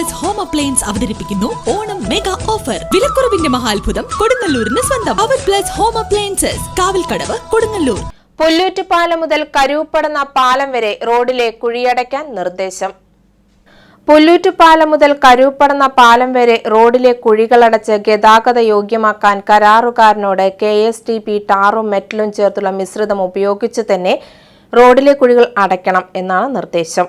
Plus home appliance അവതരിപ്പിക്കുന്നു Onam mega offer വിലക്കുറവിന്റെ മഹാത്ഭുതം കൊടുങ്ങല്ലൂരിന് സ്വന്തം. അവർ plus home appliances Kavalkadavu Kodungallur. Pullootupalam മുതൽ കരൂപ്പടന്ന പാലം വരെ റോഡിലെ കുഴിയടയ്ക്കാൻ നിർദ്ദേശം. പുല്ലൂറ്റുപാലം മുതൽ കരൂപ്പടന്ന പാലം വരെ റോഡിലെ കുഴികളടച്ച് ഗതാഗത യോഗ്യമാക്കാൻ കരാറുകാരനോട് കെ എസ് ടി പി ടാറും മെറ്റലും ചേർത്തുള്ള മിശ്രിതം ഉപയോഗിച്ച് തന്നെ റോഡിലെ കുഴികൾ അടയ്ക്കണം എന്നാണ് നിർദ്ദേശം.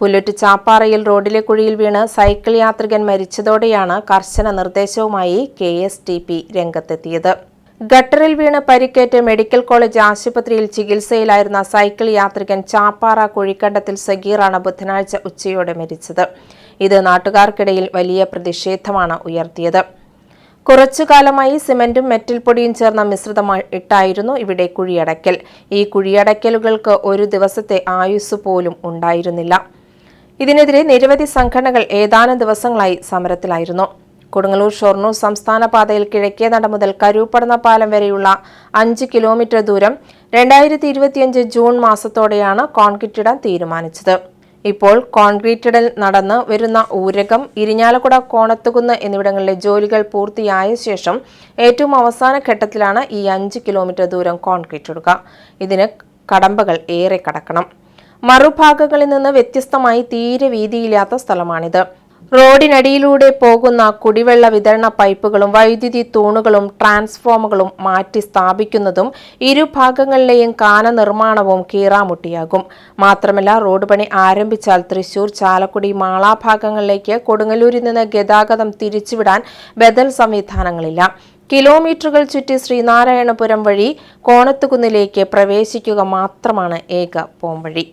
പുല്ലൂറ്റ് ചാപ്പാറയിൽ റോഡിലെ കുഴിയിൽ വീണ് സൈക്കിൾ യാത്രികൻ മരിച്ചതോടെയാണ് കർശന നിർദ്ദേശവുമായി കെ എസ് ടി പി രംഗത്തെത്തിയത്. ഗട്ടറിൽ വീണ് പരിക്കേറ്റ് മെഡിക്കൽ കോളേജ് ആശുപത്രിയിൽ ചികിത്സയിലായിരുന്ന സൈക്കിൾ യാത്രികൻ ചാപ്പാറ കുഴിക്കണ്ടത്തിൽ സഗീറാണ് ബുധനാഴ്ച ഉച്ചയോടെ മരിച്ചത്. ഇത് നാട്ടുകാർക്കിടയിൽ വലിയ പ്രതിഷേധമാണ് ഉയർത്തിയത്. കുറച്ചുകാലമായി സിമന്റും മെറ്റൽ പൊടിയും ചേർന്ന മിശ്രിതം ഇട്ടായിരുന്നു ഇവിടെ കുഴിയടയ്ക്കൽ. ഈ കുഴിയടയ്ക്കലുകൾക്ക് ഒരു ദിവസത്തെ ആയുസ് പോലും ഉണ്ടായിരുന്നില്ല. ഇതിനെതിരെ നിരവധി സംഘടനകൾ ഏതാനും ദിവസങ്ങളായി സമരത്തിലായിരുന്നു. കൊടുങ്ങല്ലൂർ ഷൊർണൂർ സംസ്ഥാന പാതയിൽ കിഴക്കേ നട മുതൽ കരൂപ്പടന്ന പാലം വരെയുള്ള അഞ്ച് കിലോമീറ്റർ ദൂരം രണ്ടായിരത്തി ഇരുപത്തിയഞ്ച് ജൂൺ മാസത്തോടെയാണ് കോൺക്രീറ്റ് ഇടാൻ തീരുമാനിച്ചത്. ഇപ്പോൾ കോൺക്രീറ്റ് ഇടൽ നടന്ന് വരുന്ന ഊരകം ഇരിഞ്ഞാലക്കുട കോണത്തുകുന്ന് എന്നിവിടങ്ങളിലെ ജോലികൾ പൂർത്തിയായ ശേഷം ഏറ്റവും അവസാന ഘട്ടത്തിലാണ് ഈ അഞ്ച് കിലോമീറ്റർ ദൂരം കോൺക്രീറ്റ് ഇടുക. ഇതിന് കടമ്പകൾ ഏറെ കടക്കണം. മറുഭാഗങ്ങളിൽ നിന്ന് വ്യത്യസ്തമായി തീരെ വീതിയില്ലാത്ത സ്ഥലമാണിത്. റോഡിനടിയിലൂടെ പോകുന്ന കുടിവെള്ള വിതരണ പൈപ്പുകളും വൈദ്യുതി തൂണുകളും ട്രാൻസ്ഫോമുകളും മാറ്റി സ്ഥാപിക്കുന്നതും ഇരുഭാഗങ്ങളിലെയും കാന നിർമ്മാണവും കീറാമുട്ടിയാകും. മാത്രമല്ല റോഡ് പണി ആരംഭിച്ചാൽ തൃശൂർ ചാലക്കുടി മാള ഭാഗങ്ങളിലേക്ക് കൊടുങ്ങല്ലൂരിൽ നിന്ന് ഗതാഗതം തിരിച്ചുവിടാൻ ബദൽ സംവിധാനങ്ങളില്ല. കിലോമീറ്ററുകൾ ചുറ്റി ശ്രീനാരായണപുരം വഴി കോണത്തുകുന്നിലേക്ക് പ്രവേശിക്കുക മാത്രമാണ് ഏക പോംവഴി.